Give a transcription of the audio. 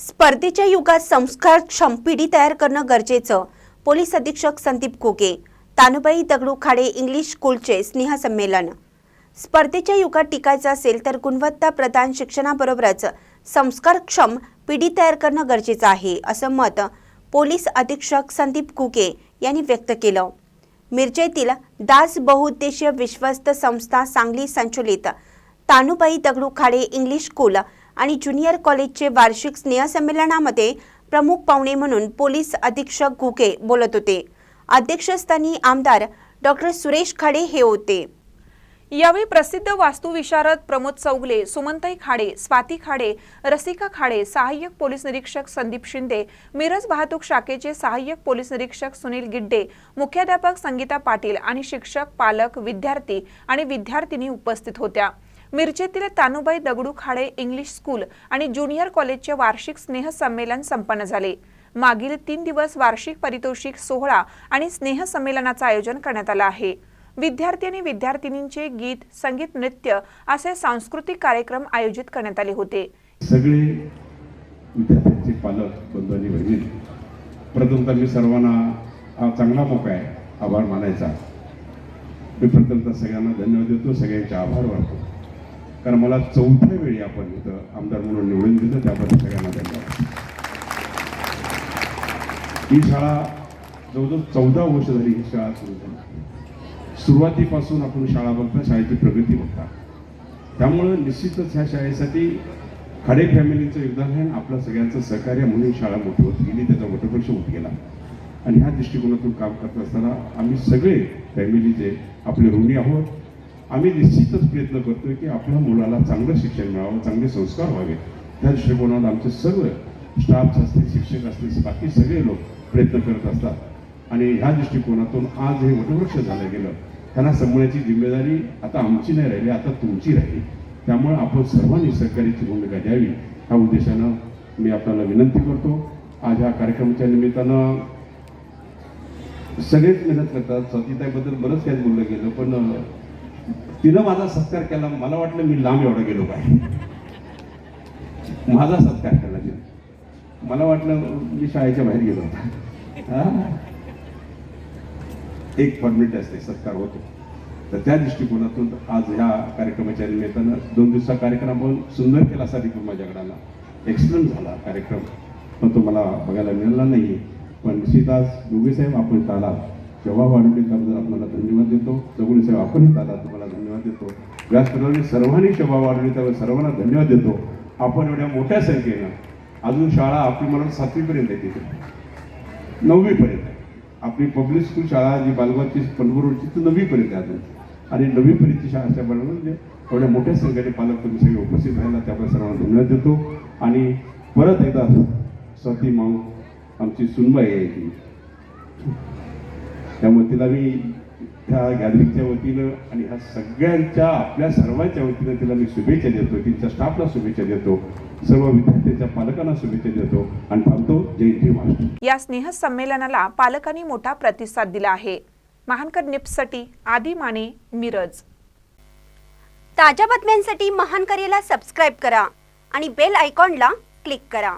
स्पर्धेच्या युगात संस्कारक्षम पिढी तयार करणं गरजेचं पोलीस अधीक्षक संदीप कोके तानुबाई दगडू खाडे इंग्लिश स्कूलचे स्नेहसंमेलन स्पर्धेच्या युगात टिकायचं असेल तर गुणवत्ता प्रदान शिक्षणाबरोबरच संस्कारक्षम पिढी तयार करणं गरजेचं आहे असं मत पोलीस अधीक्षक संदीप कुके यांनी व्यक्त केलं. मिरजेतील दास बहुउद्देशीय विश्वस्त संस्था सांगली संचलित तानुबाई दगडू खाडे इंग्लिश स्कूल आणि ज्युनियर कॉलेजचे वार्षिक स्नेहसंमेलनामध्ये प्रमुख पाहुणे म्हणून पोलीस अधीक्षक घुके बोलत होते. अध्यक्षस्थानी आमदार डॉक्टर सुरेश खाडे हे होते. यावेळी प्रसिद्ध वास्तुविशारद प्रमोद चौगले सुमंताई खाडे स्वाती खाडे रसिका खाडे सहाय्यक पोलीस निरीक्षक संदीप शिंदे मिरज वाहतूक शाखेचे सहाय्यक पोलीस निरीक्षक सुनील गिड्डे मुख्याध्यापक संगीता पाटील आणि शिक्षक पालक विद्यार्थी आणि विद्यार्थिनी उपस्थित होत्या. मिरजेतील तानुबाई दगडू खाडे इंग्लिश स्कूल आणि ज्युनियर कॉलेजचे वार्षिक स्नेहसंमेलन संपन्न झाले. मागील तीन दिवस वार्षिक पारितोषिक सोहळा आणि स्नेहसंमेलनाचं आयोजन करण्यात आलं आहे. विद्यार्थी आणि विद्यार्थिनींचे गीत संगीत नृत्य असे सांस्कृतिक कार्यक्रम आयोजित करण्यात आले होते. सगळे विद्यार्थ्यांचे पालक बंधू आणि बहिणी प्रथमतः मी सर्वांना हा चांगला मौका आहे आभार मानायचा. मी प्रथमतः सगळ्यांना धन्यवाद देतो सगळ्यांचे आभार मानतो. कारण मला चौथ्या वेळी आपण इथं आमदार म्हणून निवडून दिलं त्याबद्दल सगळ्यांना धन्यवाद. ही शाळा जवळजवळ चौदा वर्ष झाली ही शाळा सुरू झाली. सुरुवातीपासून आपण शाळा बघता शाळेची प्रगती बघता. त्यामुळं निश्चितच ह्या शाळेसाठी खाडे फॅमिलीचं योगदान आहे आणि आपलं सगळ्यांचं सहकार्य म्हणून शाळा मोठी होत गेली त्याचा वटवृक्ष होत गेला. आणि ह्या दृष्टिकोनातून काम करत असताना आम्ही सगळे फॅमिलीचे आपले ऋणी आहोत आम्ही निश्चितच प्रयत्न करतोय की आपल्या मुलाला चांगलं शिक्षण मिळावं चांगले संस्कार व्हावे. त्या दृष्टिकोनात आमचे सर्व स्टाफ असतील शिक्षक असतील बाकी सगळे लोक प्रयत्न करत असतात. आणि ह्या दृष्टिकोनातून आज हे वटवृक्ष झालं गेलं. त्यांना समजण्याची जिम्मेदारी आता आमची नाही राहिली आता तुमची राहिली. त्यामुळे आपण सर्वांनी सहकार्याची भूमिका द्यावी. ह्या उद्देशानं मी आपल्याला विनंती करतो. आज ह्या कार्यक्रमाच्या निमित्तानं सगळेच मेहनत करतात. सतीताईबद्दल बरंच काही बोललं गेलं पण तिनं माझा सत्कार केला. मला वाटलं मी लांब एवढा गेलो काय माझा सत्कार केला तिनं. मला वाटलं मी शाळेच्या बाहेर गेलो होता. एक फॉर्मॅलिटी असते सत्कार होतो. तर त्या दृष्टिकोनातून आज ह्या कार्यक्रमाच्या निमित्तानं दोन दिवसा कार्यक्रम आपण सुंदर केला असा रिपोर्ट माझ्याकडे आला. एक्सलंट झाला कार्यक्रम. पण तो मला बघायला मिळाला नाही. पण निश्चित आज दोघे साहेब आपण इथं आलात जेव्हा वाढवली त्याबद्दल आपल्याला धन्यवाद देतो. सगळी साहेब आपण इथं तुम्हाला धन्यवाद देतो. व्यासपीठाने सर्वांनी शोभा वाढवली त्यावर सर्वांना धन्यवाद देतो. आपण एवढ्या मोठ्या संख्येनं अजून शाळा आपली मला सातवीपर्यंत आहे तिथे. नववीपर्यंत आहे. आपली पब्लिक स्कूल शाळा जी बालवाची पंढरपूरची ती नववीपर्यंत आहे अजून. आणि नववीपर्यंतची शाळा असल्यामुळे म्हणजे एवढ्या मोठ्या संख्येने पालक तुम्ही सगळे उपस्थित राहिला त्यामुळे सर्वांना धन्यवाद देतो. आणि परत एकदा स्वाती माऊ आमची सुनबाई आहे ती. त्यामुळे तिला मी त्या गॅदरिंगच्या वतीनं आणि ह्या सगळ्यांच्या आपल्या सर्वांच्या वतीनं तिला मी शुभेच्छा देतो. तिच्या स्टाफला शुभेच्छा देतो. सर्व विद्यार्थ्यांच्या पालकांना शुभेच्छा देतो. आणि थांबतो. जय जय महाराष्ट्र. या स्नेहसंमेलनाला पालकांनी मोठा प्रतिसाद दिला आहे. महानकर निप्ससाठी आदी माने मिरज. ताज्या बातम्यांसाठी महान करेला सबस्क्राईब करा आणि बेल आयकॉनला क्लिक करा.